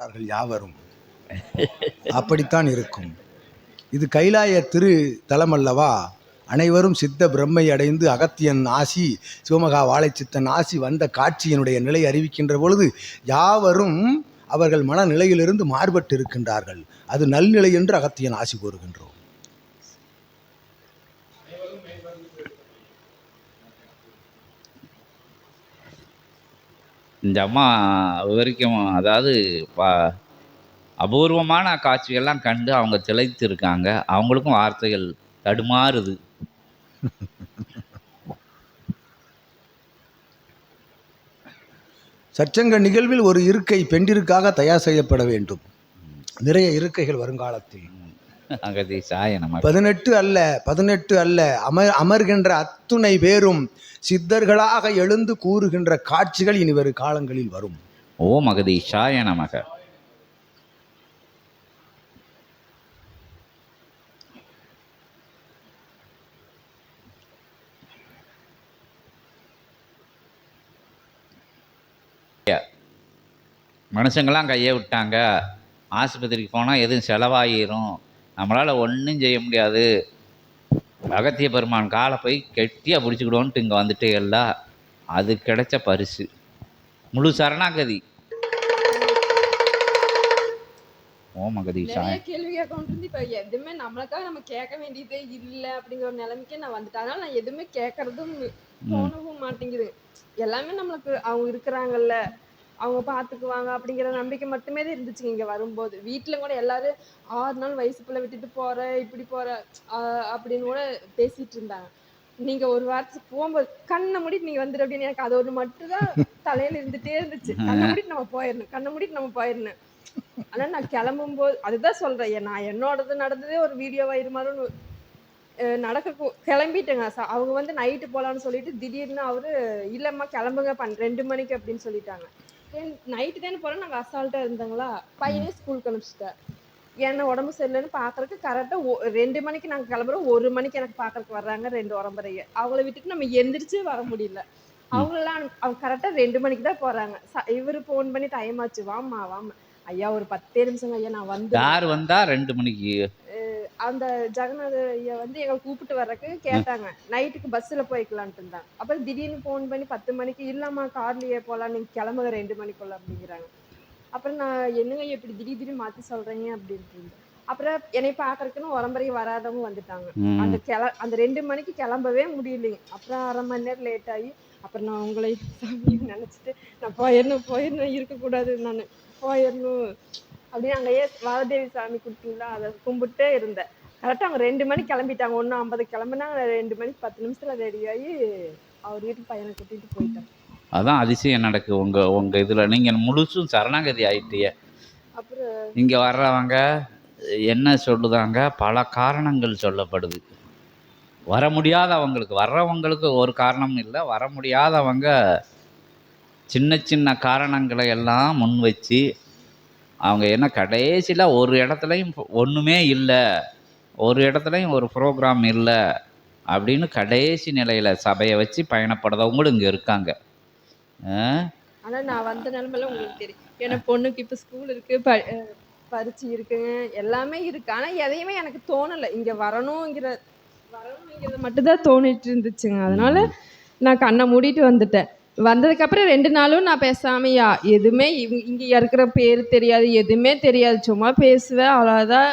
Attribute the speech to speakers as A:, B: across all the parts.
A: அவர்கள் யாவரும்? அப்படித்தான் இருக்கும். இது கைலாய திரு தலமல்லவா அனைவரும் சித்த பிரம்மை அடைந்து அகத்தியன் ஆசி சிவமகா வாழைச்சித்தன் ஆசி வந்த காட்சியினுடைய நிலை அறிவிக்கின்ற பொழுது யாவரும் அவர்கள் மனநிலையிலிருந்து மாறுபட்டு இருக்கின்றார்கள் அது நல்நிலை என்று அகத்தியன் ஆசி கூறுகின்றோம்.
B: இந்த அம்மா விவரிக்கும் அதாவது பா அபூர்வமான காட்சிகள்லாம் கண்டு அவங்க திளைத்து இருக்காங்க அவங்களுக்கும் வார்த்தைகள் தடுமாறுது.
A: சச்சங்க நிகழ்வில் ஒரு இருக்கை பெண்டிற்காக தயார் செய்யப்பட வேண்டும். நிறைய இருக்கைகள் வருங்காலத்தில்.
B: அகதி சாய நமக்கு
A: பதினெட்டு அல்ல பதினெட்டு அல்ல. அமர் அமர்கின்ற அத்துணை பேரும் சித்தர்களாக எழுந்து கூறுகின்ற காட்சிகள் இனி வரும் காலங்களில் வரும்.
B: ஓம் அகதீஷாய நமக மனுஷங்களாம் கையை விட்டாங்க. ஆஸ்பத்திரிக்கு போனால் எதுவும் செலவாயிரும். நம்மளால் ஒன்றும் செய்ய முடியாது. அகத்திய பெருமான் காலை போய் கெட்டியாக பிடிச்சிக்கிடுவோன்ட்டு இங்கே வந்துட்டே எல்லாம் அது கிடைச்ச பரிசு. முழு சரணாகதி. ஓம் அகதீஷாய
C: நிறைய கேள்வி கேட்க இருந்து இப்ப எதுவுமே நம்மளுக்காக நம்ம கேட்க வேண்டியதே இல்ல அப்படிங்கிற ஒரு நிலைமைக்கே நான் வந்துட்டேன். அதனால நான் எதுவுமே கேட்கறதும் தோணவும் மாட்டேங்குது. எல்லாமே நம்மளுக்கு அவங்க இருக்கிறாங்கல்ல. அவங்க பாத்துக்குவாங்க அப்படிங்கிற நம்பிக்கை மட்டுமே தான் இருந்துச்சுங்க இங்க வரும்போது. வீட்டுல கூட எல்லாரும் ஆறு நாள் வயசு பிள்ளை விட்டுட்டு போற இப்படி போற ஆஹ் அப்படின்னு கூட பேசிட்டு இருந்தாங்க. நீங்க ஒரு வாரத்துக்கு போகும்போது கண்ணை மூடிட்டு நீங்க வந்துடு அப்படின்னு எனக்கு அது ஒரு மட்டும் தான் தலையில இருந்துட்டே இருந்துச்சு. கண்ணை மூடிட்டு நம்ம போயிடணும் கண்ணை மூடிட்டு நம்ம போயிடணும் ஆனா நான் கிளம்பும்போது அதுதான் சொல்றேன் ஏன் நான் என்னோடது நடந்ததே ஒரு வீடியோ ஆயிருமாறுன்னு நடக்க கிளம்பிட்டேங்க. அவங்க வந்து நைட்டு போலான்னு சொல்லிட்டு திடீர்னு அவரு இல்லம்மா கிளம்புங்க பன் ரெண்டு மணிக்கு அப்படின்னு சொல்லிட்டாங்க. நைட்டு தானே போகிறோம் நாங்க அசால்ட்டா இருந்தாங்களா? பையனே ஸ்கூலுக்கு அனுப்பிச்சிட்டேன். என்ன உடம்பு சரியில்லைன்னு பாக்குறதுக்கு கரெக்டா ரெண்டு மணிக்கு நாங்க கிளம்புறோம் ஒரு மணிக்கு எனக்கு பாக்குறதுக்கு வர்றாங்க ரெண்டு உடம்புறைய. அவங்கள விட்டுட்டு நம்ம எந்திரிச்சே வர முடியல. அவங்களெல்லாம் அவங்க கரெக்டா ரெண்டு மணிக்கு தான் போறாங்க. ச- இவரு ஃபோன் பண்ணி டைம் ஆச்சு. வாமா வாமா ஐயா ஒரு பத்தே நிமிஷம் ஐயா நான் வந்து
B: யார் வந்தா ரெண்டு மணிக்கு?
C: அந்த ஜெகநாத ஐயா வந்து எங்களை கூப்பிட்டு வர்றதுக்கு கேட்டாங்க. நைட்டுக்கு பஸ்ஸில் போய்க்கலான்ட்டு இருந்தாங்க. அப்புறம் திடீர்னு ஃபோன் பண்ணி பத்து மணிக்கு இல்லம்மா கார்லயே போகலாம் நீங்கள் கிளம்புங்க ரெண்டு மணிக்குள்ள அப்படிங்கிறாங்க. அப்புறம் நான் என்னங்க இப்படி திடீர் திடீர்னு மாற்றி சொல்கிறீங்க அப்படின்ட்டு அப்புறம் என்னை பார்க்கறதுக்குன்னு உரம்பரைக்கு வராதவங்க வந்துட்டாங்க. அந்த கிள அந்த ரெண்டு மணிக்கு கிளம்பவே முடியலைங்க. அப்புறம் அரை மணி நேரம் லேட் ஆகி அப்புறம் நான் உங்களை சாமி நினச்சிட்டு நான் போயிடணும் போயிடணும் இருக்கக்கூடாது நான். போயிடணும். அப்படின்னு அங்கேயே வாரதேவி சாமி கொடுத்தீங்களா அதை கும்பிட்டே இருந்தேன். கரெக்டாக அவங்க ரெண்டு மணிக்கு கிளம்பிட்டாங்க. ஒன்று ஐம்பது கிளம்புனாங்க ரெண்டு மணிக்கு பத்து நிமிஷத்தில் ரெடி ஆகி அவர் வீட்டுக்கு பையனை கூட்டிகிட்டு போயிட்டேன்
B: அதான் அதிசயம் நடக்கு. உங்க உங்க இதுல நீங்க முழுசும் சரணாகதி ஆயிட்டிய.
C: அப்புறம்
B: இங்க வர்றவங்க என்ன சொல்லுதாங்க? பல காரணங்கள் சொல்லப்படுது. வர முடியாதவங்களுக்கு வர்றவங்களுக்கு ஒரு காரணம் இல்லை. வர முடியாதவங்க சின்ன சின்ன காரணங்களை எல்லாம் முன் வச்சு அவங்க என்ன கடைசியில் ஒரு இடத்துலையும் ஒன்றுமே இல்லை. ஒரு இடத்துலையும் ஒரு ப்ரோக்ராம் இல்லை அப்படின்னு கடைசி நிலையில் சபையை வச்சு பயணப்படுறவங்களும் இங்கே இருக்காங்க?
C: ஆனால் நான் வந்த நிலமையில உங்களுக்கு தெரியும். ஏன்னா பொண்ணுக்கு இப்போ ஸ்கூல் இருக்கு ப அஹ் பரீட்சை இருக்குங்க எல்லாமே இருக்கு. ஆனால் எதையுமே எனக்கு தோணலை. இங்கே வரணுங்கிற வரணுங்கிறது மட்டும்தான் தோணிட்டு இருந்துச்சுங்க. அதனால நான் கண்ணை மூடிட்டு வந்துட்டேன். வந்ததுக்கப்புறம் ரெண்டு நாளும் நான் பேசாமையா எதுவுமே இங்கே இருக்கிற பேர் தெரியாது எதுவுமே தெரியாது. சும்மா பேசுவேன் அவ்வளோதான்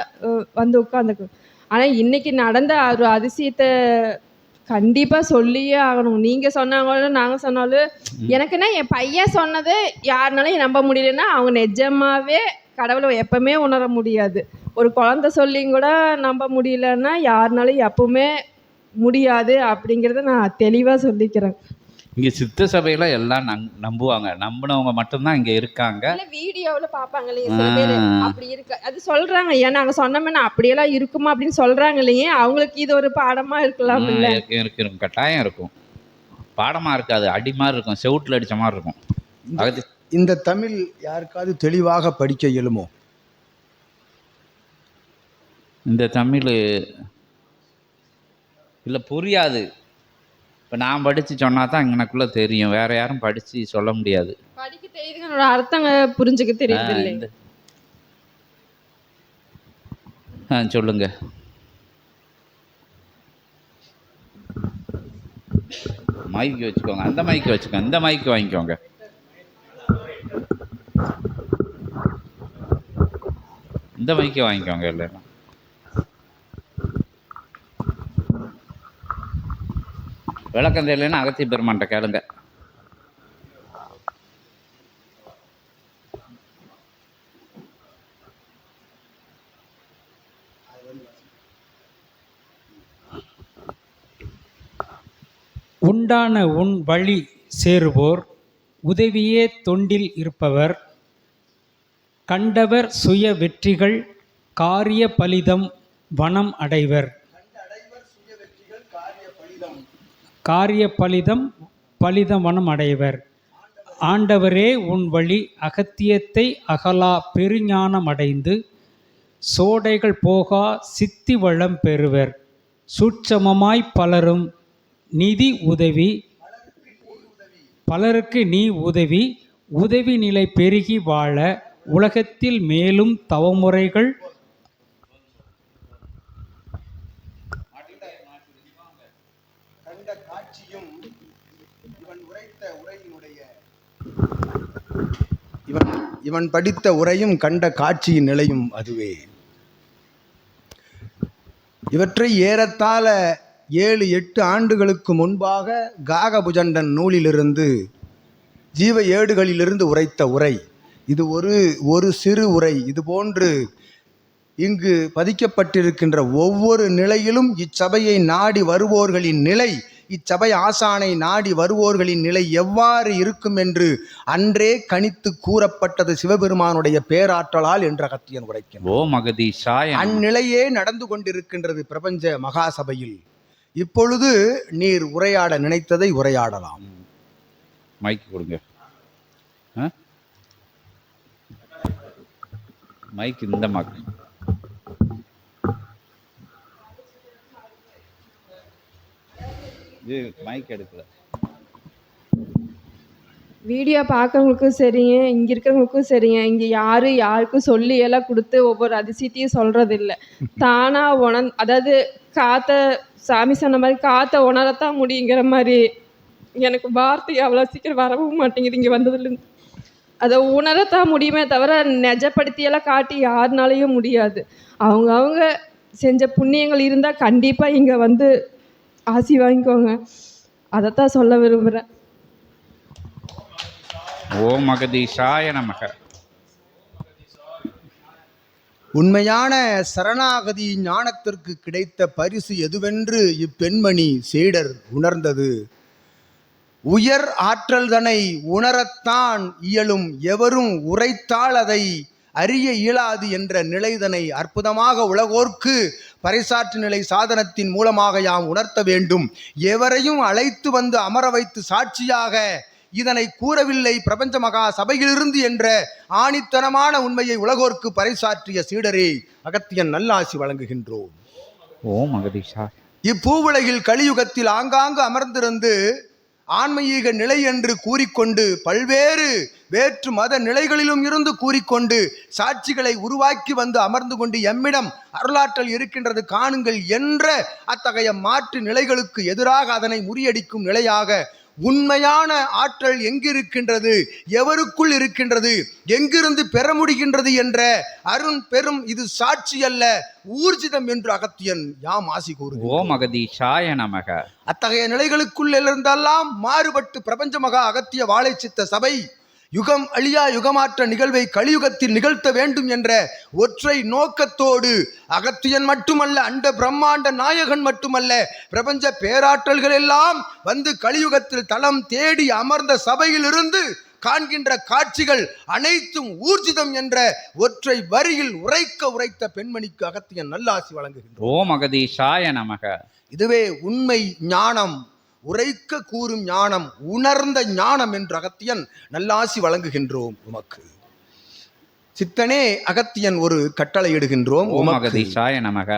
C: வந்து உட்காந்துக்கு. ஆனால் இன்னைக்கு நடந்த ஒரு அதிசயத்தை கண்டிப்பாக சொல்லியே ஆகணும். நீங்கள் சொன்னாங்களும் நாங்கள் சொன்னாலும் எனக்குன்னா என் பையன் சொன்னது யாருனாலையும் நம்ப முடியலன்னா அவங்க நிஜமாவே கடவுளை எப்பவுமே உணர முடியாது. ஒரு குழந்தை சொல்லியும் கூட நம்ப முடியலன்னா யாருனாலையும் எப்பவுமே முடியாது அப்படிங்கிறத நான் தெளிவாக சொல்லிக்கிறேன்.
B: இங்கே சித்த சபையில் எல்லாம் நங் நம்புவாங்க. நம்பினவங்க மட்டும்தான் இங்கே இருக்காங்க.
C: இல்ல வீடியோவில் பார்ப்பாங்க இல்லையா. அப்படி இருக்கு அது சொல்றாங்க. ஏன் நாங்கள் சொன்னோம்னா அப்படியெல்லாம் இருக்குமா அப்படின்னு சொல்றாங்க இல்லையே. அவங்களுக்கு இது ஒரு பாடமா இருக்கலாம்
B: இருக்கும் கட்டாயம் இருக்கும். பாடமாக இருக்காது. அடி மாதிரி இருக்கும். செவுட்டில் அடித்த மாதிரி இருக்கும். அகதி
A: இந்த தமிழ் யாருக்காவது தெளிவாக படிக்க இயலுமோ?
B: இந்த தமிழ் இல்லை புரியாது. இப்போ நான் படித்து சொன்னால் தான் எனக்குள்ளே தெரியும். வேறு யாரும் படித்து சொல்ல முடியாது.
C: படிக்க தெரியுதுங்களோட அர்த்தங்க புரிஞ்சுக்க தெரியுது
B: ஆ சொல்லுங்க. மைக்கு வச்சுக்கோங்க. அந்த மைக்கு வச்சுக்கோங்க. இந்த மைக்கு வாங்கிக்கோங்க. இந்த மைக்கை வாங்கிக்கோங்க இல்லைன்னா விளக்கம் தெரியலன்னா அகத்திய பெருமான்ட்ட கேளுங்க.
D: உண்டான உன் வழி சேருவோர் உதவியே தொண்டில் இருப்பவர் கண்டவர் சுய வெற்றிகள் காரிய பலிதம் வனம் அடைவர். காரிய பலிதம் பலிதம் அடைவர் ஆண்டவரே உன் வழி அகத்தியத்தை அகலா பெருஞானம் அடைந்து சோடைகள் போகா சித்தி வளம் பெறுவர். சூட்சமமாய் பலரும் நிதி உதவி பலருக்கு நீ உதவி உதவி நிலை பெருகி வாழ உலகத்தில் மேலும் தவமுறைகள்
A: கண்ட காட்சியும் இவன் உரைத்த உரையினுடைய இவன் இவன் படித்த உரையும் கண்ட காட்சியின் நிலையும் அதுவே. இவற்றை ஏறத்தாழ ஏழு எட்டு ஆண்டுகளுக்கு முன்பாக காகபுஜண்டன் நூலிலிருந்து ஜீவ ஏடுகளிலிருந்து உரைத்த உரை. இது ஒரு ஒரு சிறு உரை. இது போன்று இங்கு பதிக்கப்பட்டிருக்கின்ற ஒவ்வொரு நிலையிலும் இச்சபையை நாடி வருவோர்களின் நிலை இச்சபை ஆசானை நாடி வருவோர்களின் நிலை எவ்வாறு இருக்கும் என்று அன்றே கணித்து கூறப்பட்டது சிவபெருமானுடைய பேராற்றலால் என்ற அகத்தியன் உரைக்கின்றான்.
B: ஓ மகதீஷாய.
A: அந்நிலையே நடந்து கொண்டிருக்கின்றது பிரபஞ்ச மகாசபையில். இப்பொழுது நீர் உரையாட நினைத்ததை உரையாடலாம்.
B: மைக் கொடுங்க? மைக் இந்த மக் இது மைக் எடுக்கல.
C: வீடியோ பார்க்குறவங்களுக்கும் சரிங்க இங்கே இருக்கிறவங்களுக்கும் சரிங்க. இங்கே யாரும் யாருக்கும் சொல்லி எல்லாம் கொடுத்து ஒவ்வொரு அதிசயத்தையும் சொல்கிறது இல்லை தானாக உணர் அதாவது காற்ற சாமி சொன்ன மாதிரி காற்ற உணரத்தான் முடியுங்கிற மாதிரி. எனக்கு வார்த்தை அவ்வளோ சீக்கிரம் வரவும் மாட்டேங்குது இங்கே வந்ததுலேருந்து அதை உணரத்தான் முடியுமே தவிர நெஜப்படுத்தியெல்லாம் காட்டி யாருனாலையும் முடியாது. அவங்க அவங்க செஞ்ச புண்ணியங்கள் இருந்தால் கண்டிப்பாக இங்கே வந்து ஆசி வாங்கிக்கோங்க. அதைத்தான் சொல்ல விரும்புகிறேன்
B: ஓ மகதீஷாய நமக.
A: உண்மையான சரணாகதி ஞானத்திற்கு கிடைத்த பரிசு எதுவென்று இப்பெண்மணி சீடர் உணர்ந்தது. உயர் ஆற்றல்தனை உணரத்தான் இயலும் எவரும் உரைத்தால் அதை அறிய இயலாது என்ற நிலைதனை அற்புதமாக உலகோர்க்கு பறைசாற்று நிலை சாதனத்தின் மூலமாக யாம் உணர்த்த வேண்டும். எவரையும் அழைத்து வந்து அமர வைத்து சாட்சியாக இதனை கூறவில்லை பிரபஞ்ச மகா சபையிலிருந்து என்ற ஆணித்தனமான உண்மையை உலகோர்க்கு பறைசாற்றிய சீடரே அகத்தியன் நல்லாசி வழங்குகின்றோம்.
B: ஓ மகதீஷா.
A: இப்பூவுலகில் கலியுகத்தில் ஆங்காங்கு அமர்ந்திருந்து ஆன்மீக நிலை என்று கூறிக்கொண்டு பல்வேறு வேற்று மத நிலைகளிலும் இருந்து கூறிக்கொண்டு சாட்சிகளை உருவாக்கி வந்து அமர்ந்து கொண்டு எம்மிடம் அருளாற்றல் இருக்கின்றது காணுங்கள் என்ற அத்தகைய மாற்று நிலைகளுக்கு எதிராக அதனை முறியடிக்கும் நிலையாக உண்மையான ஆற்றல் எங்கிருக்கின்றது? எவருக்குள் இருக்கின்றது? எங்கிருந்து பெற முடிகின்றது என்ற அருண் பெரும் இது சாட்சி அல்ல ஊர்ஜிதம் என்று அகத்தியன் யாம் ஆசி கூறுகிறோம்
B: ஓ மகதீஷாய நமக.
A: அத்தகைய நிலைகளுக்குள் இருந்தெல்லாம் மாறுபட்டு பிரபஞ்ச மகா அகத்திய வாழை சித்த சபை யுகம் அழியா யுகமாற்ற நிகழ்வை கலியுகத்தில் நிகழ்த்த வேண்டும் என்ற ஒற்றை நோக்கத்தோடு அகத்தியன் மட்டுமல்ல அண்ட பிரம்மாண்ட நாயகன் மட்டுமல்ல பிரபஞ்ச பேராற்றல்கள் எல்லாம் வந்து கலியுகத்தில் தளம் தேடி அமர்ந்த சபையிலிருந்து காண்கின்ற காட்சிகள் அனைத்தும் ஊர்ஜிதம் என்ற ஒற்றை வரியில் உரைக்க உரைத்த பெண்மணிக்கு அகத்தியன் நல்லாசி வழங்குகின்றோம்
B: ஓ மகதீஷாய நமக.
A: இதுவே உண்மை ஞானம். உரைக்க கூறும் ஞானம் உணர்ந்த ஞானம் என்று அகத்தியன் நல்லாசி வழங்குகின்றோம் உமக்கு. சித்தனே அகத்தியன் ஒரு கட்டளை இடுகின்றோம்
B: ஓ
A: உமக்கு.
B: மகதீஷாய நமக.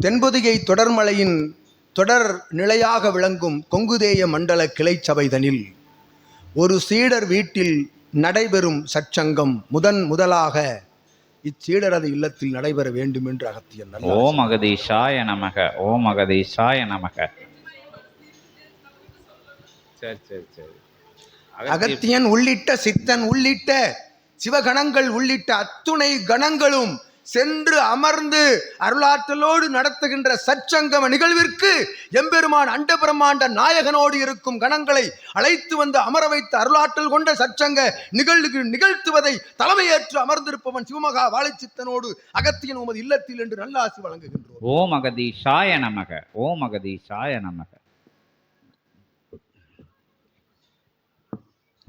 A: தென்பொதிகை தொடர்மலையின் தொடர் நிலையாக விளங்கும் கொங்குதேய மண்டல கிளை சபைதனில் ஒரு சீடர் வீட்டில் நடைபெறும் சச்சங்கம் முதன் முதலாக இச்சீடரது இல்லத்தில் நடைபெற வேண்டும் என்று அகத்தியன் நல்ல
B: ஓம் அகதீஷாய நமக ஓம் அகதீஷாய நமக. சரி சரி சரி. அகத்திய
A: அகத்தியன் உள்ளிட்ட சித்தன் உள்ளிட்ட சிவகணங்கள் உள்ளிட்ட அத்துணை கணங்களும் சென்று அமர்ந்து அருளாற்றலோடு நடத்துகின்ற சச்சங்கம நிகழ்விற்கு எம்பெருமான் அண்ட பிரம்மாண்ட நாயகனோடு இருக்கும் கணங்களை அழைத்து வந்து அமர வைத்து அருளாற்றல் கொண்ட சச்சங்க நிகழ்வு நிகழ்த்துவதை தலைமையேற்று அமர்ந்திருப்பவன் சிவமகா வாழைச்சித்தனோடு அகத்தியன் உமது இல்லத்தில் என்று நல்லாசி வழங்குகின்றோம்.
B: ஓம் சாய நமக ஓம் சாய நமக.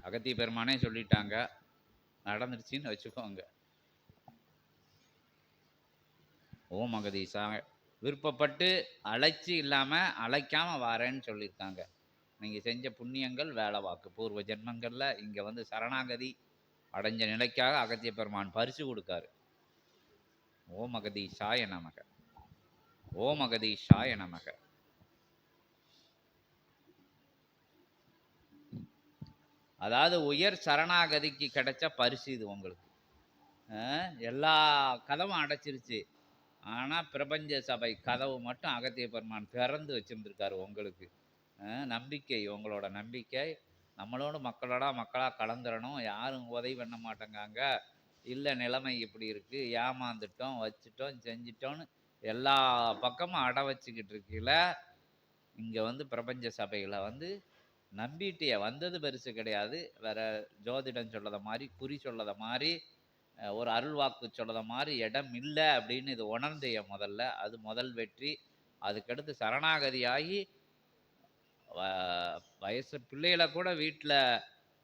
B: அகத்திய பெருமானே சொல்லிட்டாங்க நடந்துருச்சுன்னு வச்சுக்கோங்க. ஓம் அகதீஷா விருப்பப்பட்டு அழைச்சி இல்லாமல் அழைக்காமல் வாரேன்னு சொல்லியிருக்காங்க. நீங்கள் செஞ்ச புண்ணியங்கள் வேலை வாக்கு. பூர்வ ஜென்மங்களில் இங்கே வந்து சரணாகதி அடைஞ்ச நிலைக்காக அகத்திய பெருமான் பரிசு கொடுக்காரு. ஓம் அகதீஷாய நமக. ஓம் அகதீஷாய நமக. அதாவது உயர் சரணாகதிக்கு கிடைச்ச பரிசு இது உங்களுக்கு. எல்லா கதவும் அடைச்சிருச்சு. ஆனால் பிரபஞ்ச சபை கதவு மட்டும் அகத்திய பெருமான் திறந்து வச்சுருந்துருக்காரு உங்களுக்கு. நம்பிக்கை உங்களோட நம்பிக்கை. நம்மளோட மக்களோட மக்களாக கலந்துடணும் யாரும் உதவி பண்ண மாட்டேங்காங்க. இல்லை நிலைமை இப்படி இருக்குது ஏமாந்துட்டோம் வச்சுட்டோம் செஞ்சிட்டோன்னு எல்லா பக்கமும் அட வச்சுக்கிட்டு இருக்கீல. இங்கே வந்து பிரபஞ்ச சபையில் வந்து நம்பிட்டிய வந்தது பெருசு கிடையாது. வேற ஜோதிடம் சொல்லத மாதிரி குறி சொல்லத மாதிரி ஒரு அருள்வாக்கு சொல்லத மாதிரி இடம் இல்லை அப்படின்னு இது உணர்ந்தைய முதல்ல. அது முதல் வெற்றி. அதுக்கடுத்து சரணாகதியாகி வயசு பிள்ளைகளை கூட வீட்டில்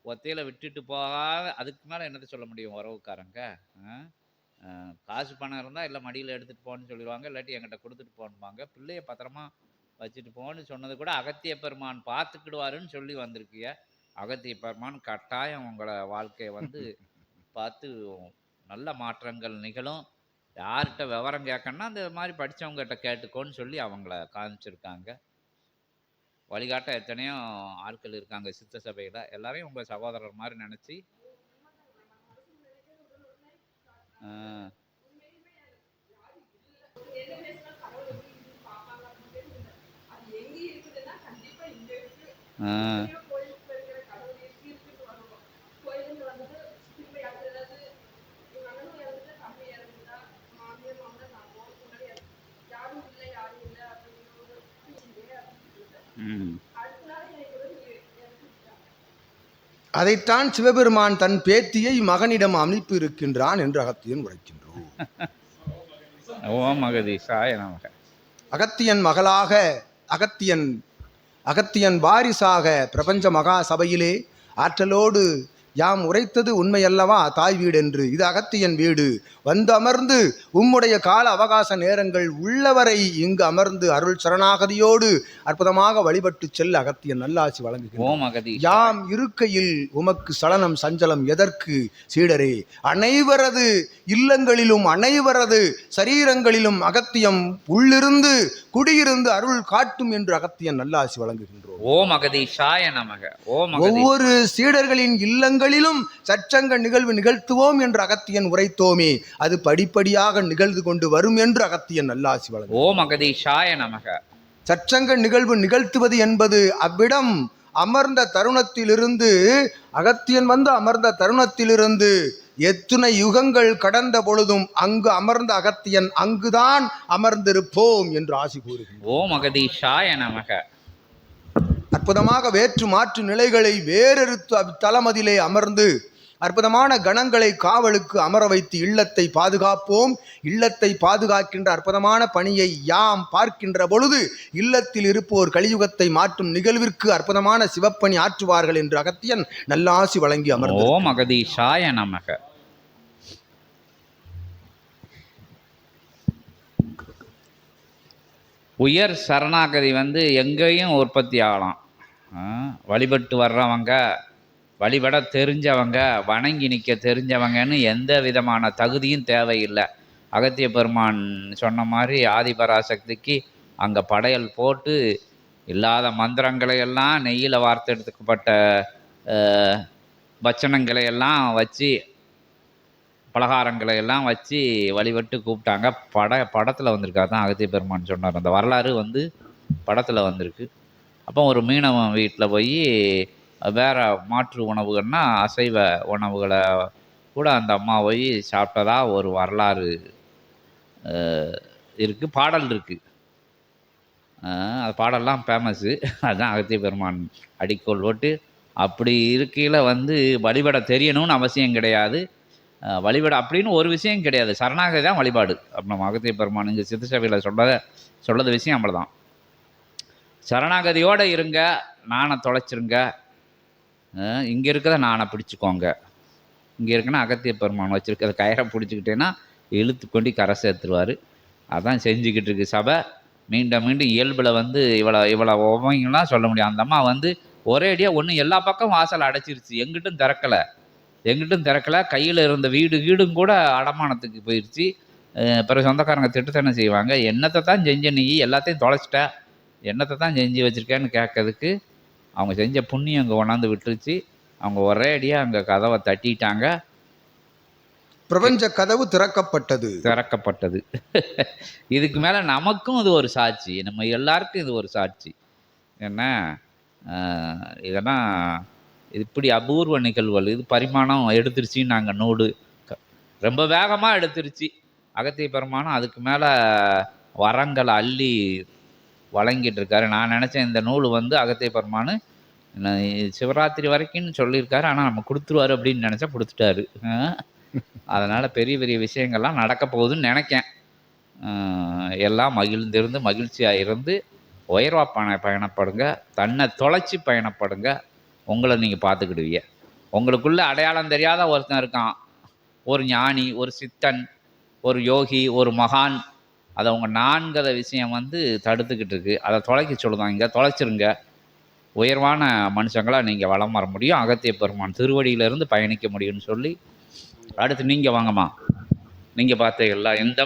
B: ஒத்தையில விட்டுட்டு போகாத அதுக்கு மேலே என்னத்த சொல்ல முடியும் உறவுக்காரங்க? காசு பணம் இருந்தால் இல்லை மடியில் எடுத்துகிட்டு போன்னு சொல்லிடுவாங்க இல்லாட்டி என்கிட்ட கொடுத்துட்டு போன்பாங்க பிள்ளைய பத்திரமா வச்சுட்டு போன்னு சொன்னது கூட அகத்திய பெருமான் பார்த்துக்கிடுவாருன்னு சொல்லி வந்திருக்கிய. அகத்திய பெருமான் கட்டாயம் உங்களை வாழ்க்கையை வந்து பார்த்து நல்ல மாற்றங்கள் நிகழும். யார்கிட்ட விவரம் கேட்கணும்னா அந்த மாதிரி படித்தவங்ககிட்ட கேட்டுக்கோன்னு சொல்லி அவங்கள காமிச்சிருக்காங்க. வழிகாட்ட எத்தனையோ ஆட்கள் இருக்காங்க சித்த சபையில். எல்லாரையும் உங்கள் சகோதரர் மாதிரி நினச்சி. ஆ
C: எங்கேயோ கோயிலுக்கு இருக்கிற கடவுள் இருக்கு இருக்குன்னு வருவோம் கோயிலுக்கு வந்துட்டு திரும்ப யாரு ஏதாவது எங்க அண்ணனும் இறந்துட்டா தம்பி இறந்துட்டா மாமியார் மாமனார் நான் போறதுக்கு முன்னாடி இறந்து- யாரும் இல்லை யாரும் இல்லை அப்படிங்கிற ஒரு ஃபீலிங்கே
B: ம்
C: அடுத்த நாள் எனக்கு வந்து இறந்துட்டாங்க
A: அதைத்தான் சிவபெருமான் தன் பேத்தியை மகனிடம் அனுப்பி இருக்கின்றான் என்று அகத்தியன் உரைக்கின்றோம்.
B: ஓம் மகதீஷாய நமக.
A: அகத்தியன் மகளாக அகத்தியன் அகத்தியன் வாரிசாக பிரபஞ்ச மகா சபையிலே ஆற்றலோடு யாம் உரைத்தது உண்மையல்லவா தாய் வீடு என்று இது அகத்தியன் வீடு. வந்து அமர்ந்து உம்முடைய கால அவகாச நேரங்கள் உள்ளவரை இங்கு அமர்ந்து அருள் சரணாகதியோடு அற்புதமாக வழிபட்டு செல்ல அகத்தியன் நல்லாசி
B: மகதீஷ்
A: யாம் இருக்கையில் உமக்கு சலனம் சஞ்சலம் எதற்கு? சீடரே அனைவரது இல்லங்களிலும் அனைவரது சரீரங்களிலும் அகத்தியம் உள்ளிருந்து குடியிருந்து அருள் காட்டும் என்று அகத்தியன் நல்லாசி வழங்குகின்றோம்.
B: ஓம் மகதீஷாய நமக. ஓம்
A: ஒவ்வொரு சீடர்களின் இல்லங்களிலும் சச்சங்க நிகழ்வு நிகழ்த்துவோம் என்று அகத்தியன் உரைத்தோமே. அது படிப்படியாக நிகழ்ந்து கொண்டு வரும் என்று அகத்தியன் நல்லாசி வழங்கும்
B: ஓம் மகதீஷாய நமக.
A: சச்சங்க நிகழ்வு நிகழ்த்துவது என்பது அவ்விடம் அமர்ந்த தருணத்திலிருந்து அகத்தியன் வந்து அமர்ந்த தருணத்திலிருந்து எத்துணை யுகங்கள் கடந்த பொழுதும் அங்கு அமர்ந்த அகத்தியன் அங்குதான் அமர்ந்திருப்போம் என்று ஆசி கூறுகின்றார்
B: ஓம் மகதீஷாய நமக.
A: அற்புதமாக வேற்று மாற்று நிலைகளை வேறெடுத்து அத்தலமதிலே அமர்ந்து அற்புதமான கணங்களை காவலுக்கு அமர வைத்து இல்லத்தை பாதுகாப்போம். இல்லத்தை பாதுகாக்கின்ற அற்புதமான பணியை யாம் பார்க்கின்ற பொழுது இல்லத்தில் இருப்போர் கலியுகத்தை மாற்றும் நிகழ்விற்கு அற்புதமான சிவப்பணி ஆற்றுவார்கள் என்று அகத்தியன் நல்லாசி வழங்கி அமர்ந்தோம்
B: ஓம் மகதீஷாய நமக. உயர் சரணாகதி வந்து எங்கேயும் உற்பத்தி ஆகலாம். வழிபட்டு வர்றவங்க வழிபட தெரிஞ்சவங்க வணங்கி நிற்க தெரிஞ்சவங்கன்னு எந்த விதமான தகுதியும் தேவையில்லை. அகத்திய பெருமான் சொன்ன மாதிரி ஆதிபராசக்திக்கு அங்கே படையல் போட்டு இல்லாத மந்திரங்களை எல்லாம் நெய்யில் வார்த்தெடுக்கப்பட்ட அஹ், வச்சனங்களை எல்லாம் வச்சு பலகாரங்களை எல்லாம் வச்சு வழிபட்டு கூப்பிட்டாங்க. பட படத்தில் வந்திருக்காரு தான் அகத்திய பெருமான் சொன்னார். அந்த வரலாறு வந்து படத்தில் வந்திருக்கு. அப்போ ஒரு மீனவன் வீட்டில் போய் வேறு மாற்று உணவுகள்னா அசைவ உணவுகளை கூட அந்த அம்மா போய் சாப்பிட்டதா ஒரு வரலாறு இருக்குது பாடல் இருக்குது அது பாடல்லாம் ஃபேமஸ்ஸு அதுதான் அகத்திய பெருமான் அடிக்கோல் போட்டு அப்படி இருக்கையில் வந்து வழிபட தெரியணும்னு அவசியம் கிடையாது. வழிபட அப்படின்னு ஒரு விஷயம் கிடையாது. சரணாகதி தான் வழிபாடு. அப்போ நம்ம அகத்திய பெருமான் இங்கே சித்த சபையில் சொல்றத சொல்லத விஷயம் அவ்வளோதான் சரணாகதியோடு இருங்க நானை தொலைச்சிருங்க. இங்கே இருக்கிறத நானை பிடிச்சிக்கோங்க. இங்கே இருக்குன்னா அகத்திய பெருமான் வச்சுருக்கிற கயிறை பிடிச்சிக்கிட்டேன்னா இழுத்து கொண்டு கரை சேர்த்துருவார். அதான் செஞ்சுக்கிட்டு இருக்கு சபை. மீண்டும் மீண்டும் இயல்பில் வந்து இவ்வளோ இவ்வளோ உவங்கலாம் சொல்ல முடியும். அந்த அம்மா வந்து ஒரே அடியாக ஒன்று எல்லா பக்கம் வாசல் அடைச்சிருச்சு. எங்கிட்டும் திறக்கலை. எங்கிட்டும் திறக்கலை. கையில் இருந்த வீடு வீடும் கூட அடமானத்துக்கு போயிடுச்சு பிறகு சொந்தக்காரங்க திட்டத்தனை செய்வாங்க. என்னத்தை தான் செஞ்ச நீ? எல்லாத்தையும் தொலைச்சிட்ட. என்னத்தை தான் செஞ்சு வச்சிருக்கேன்னு கேட்கறதுக்கு அவங்க செஞ்ச புண்ணியம் அங்கே கொண்டாந்து விட்டுருச்சு. அவங்க ஒரே அடியாக அங்கே கதவை தட்டிட்டாங்க.
A: பிரபஞ்ச கதவு திறக்கப்பட்டது.
B: திறக்கப்பட்டது. இதுக்கு மேலே நமக்கும் இது ஒரு சாட்சி. நம்ம எல்லாருக்கும் இது ஒரு சாட்சி. என்ன? இதெல்லாம் இது இப்படி அபூர்வ நிகழ்வுகள். இது பரிமாணம் எடுத்துருச்சின்னு நாங்கள் நூடு. ரொம்ப வேகமாக எடுத்துருச்சு. அகத்திய பெருமானம் அதுக்கு மேலே வரங்களை அள்ளி வழங்கிட்டு இருக்காரு நான் நினச்சேன் இந்த நூல் வந்து அகத்திய பெருமானு நான் சிவராத்திரி வரைக்கும்னு சொல்லியிருக்காரு. ஆனால் நம்ம கொடுத்துருவாரு அப்படின்னு நினச்சா கொடுத்துட்டாரு. அதனால் பெரிய பெரிய விஷயங்கள்லாம் நடக்க போகுதுன்னு நினைக்கேன். எல்லாம் மகிழ்ந்திருந்து மகிழ்ச்சியாக இருந்து உயர்வாக பய பயணப்படுங்க. தன்னை தொலைச்சி பயணப்படுங்க. உங்களை நீங்கள் பார்த்துக்கிடுவீங்க. உங்களுக்குள்ளே அடையாளம் தெரியாத ஒருத்தன் இருக்கான். ஒரு ஞானி ஒரு சித்தன் ஒரு யோகி ஒரு மகான். அதை உங்கள் நான்கிற விஷயம் வந்து தடுத்துக்கிட்டு இருக்கு அதை தொலைக்க சொல்லுதாங்க இங்கே தொலைச்சிருங்க. உயர்வான மனுஷங்களா நீங்கள் வளம் வர முடியும். அகத்திய பெருமான் திருவடியிலிருந்து பயணிக்க முடியும்னு சொல்லி அடுத்து நீங்கள் வாங்கம்மா. நீங்கள் பார்த்தீங்களா எந்த